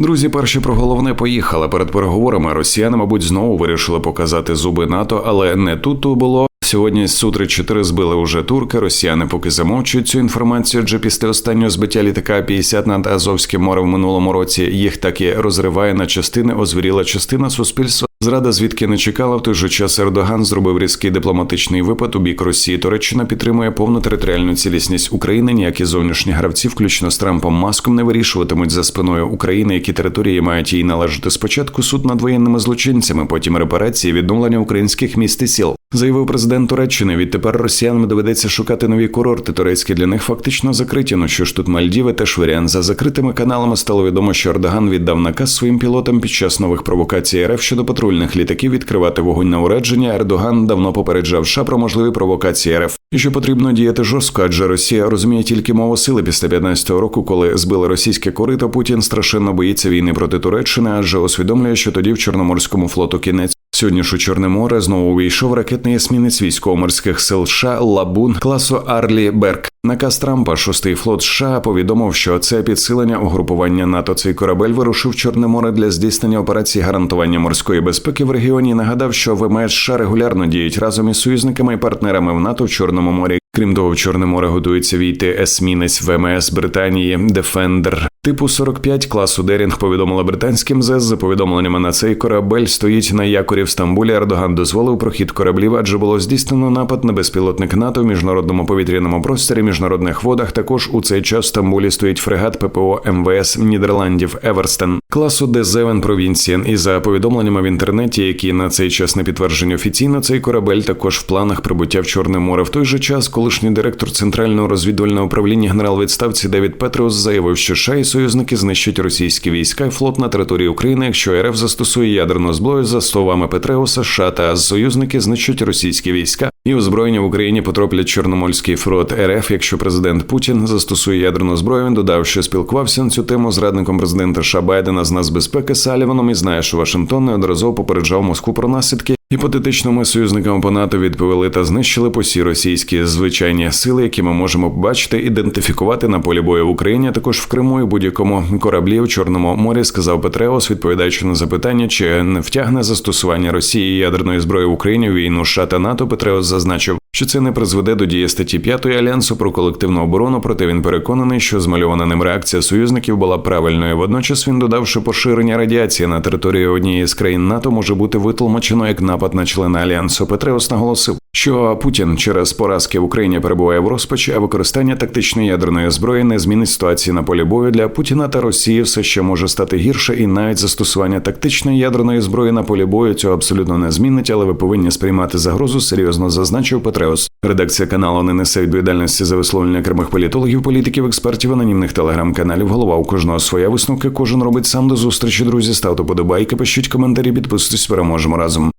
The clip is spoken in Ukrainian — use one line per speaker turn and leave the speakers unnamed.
Друзі, перші про головне поїхали. Перед переговорами росіяни, мабуть, знову вирішили показати зуби НАТО, але не тут то було. Сьогодні сутри 4 збили уже турки. Росіяни поки замовчують цю інформацію. Адже після останнього збиття літака 50 над Азовським морем в минулому році їх таки розриває на частини. Озвіріла частина суспільства. Зрада звідки не чекала в той же час Ердоган зробив різкий дипломатичний випад у бік Росії. Туреччина підтримує повну територіальну цілісність України. Ніякі зовнішні гравці, включно з Трампом Маском, не вирішуватимуть за спиною України, які території мають їй належати. Спочатку суд над воєнними злочинцями, потім репарації, відновлення українських міст і сіл. Заявив президент Туреччини. Відтепер росіянам доведеться шукати нові курорти. Турецькі для них фактично закриті. Ну що ж тут Мальдіви теж варіант. За закритими каналами стало відомо, що Ердоган віддав наказ своїм пілотам під час нових провокацій РФ щодо патрульних літаків відкривати вогонь на ураження. Ердоган давно попереджав США про можливі провокації РФ. І що потрібно діяти жорстко, адже Росія розуміє тільки мову сили після 15-го року, коли збили російське корито. Путін страшенно боїться війни проти Туреччини, адже усвідомлює, що тоді в Чорноморському флоту кінець. Сьогодні ж у Чорне море знову увійшов ракетний есмінець військово-морських сил США Лабун класу Арлі Берк. Наказ Трампа, шостий флот США, повідомив, що це підсилення угрупування НАТО. Цей корабель вирушив Чорне море для здійснення операції гарантування морської безпеки в регіоні. Нагадав, що ВМС США регулярно діють разом із союзниками і партнерами в НАТО в Чорному морі. Крім того, в Чорне море готується війти есмінець ВМС Британії Дефендер. Типу 45 класу Дерінг повідомила британським ЗЕС за повідомленнями на цей корабель стоїть на якорі в Стамбулі. Ердоган дозволив прохід кораблів, адже було здійснено напад на безпілотник НАТО в міжнародному повітряному просторі, міжнародних водах. Також у цей час в Стамбулі стоїть фрегат ППО МВС Нідерландів Еверстен класу Дезевен Провінцієн. І за повідомленнями в інтернеті, які на цей час не підтверджені офіційно, цей корабель також в планах прибуття в Чорне море. В той же час колишній директор центрального розвідувального управління генерал відставці Девід Петреус заявив, що США і союзники знищать російські війська і флот на території України, якщо РФ застосує ядерну зброю за словами Петреуса, США та союзники знищать російські війська і озброєння в Україні потроплять Чорноморський флот РФ. Якщо президент Путін застосує ядерну зброю, він додав, що спілкувався на цю тему з радником президента США Байдена з нацбезпеки Саліваном і знає, що Вашингтон неодноразово попереджав Москву про наслідки. Гіпотетично ми союзникам НАТО відповіли та знищили по всі російські звичайні сили, які ми можемо бачити, ідентифікувати на полі бою в Україні, також в Криму і будь-якому кораблі в Чорному морі, сказав Петреос, відповідаючи на запитання, чи не втягне застосування Росії ядерної зброї в Україні війну США та НАТО. Петреос зазначив, що це не призведе до дії статті 5 альянсу про колективну оборону. Проте він переконаний, що змальована ним реакція союзників була правильною. Водночас він додав, що поширення радіації на території однієї з країн НАТО може бути витлумачено як напад на члена альянсу. Петреус наголосив, що Путін через поразки в Україні перебуває в розпачі, а використання тактичної ядерної зброї не змінить ситуації на полі бою для Путіна та Росії. Все ще може стати гірше, і навіть застосування тактичної ядерної зброї на полі бою цього абсолютно не змінить, але ви повинні сприймати загрозу. Серйозно зазначив Петреус. Редакція каналу не несе відповідальності за висловлення окремих політологів, політиків, експертів, анонімних телеграм-каналів. Голова у кожного своя висновки. Кожен робить сам до зустрічі. Друзі, ставте подобайки, пишіть коментарі, підписуйтесь. Переможемо разом.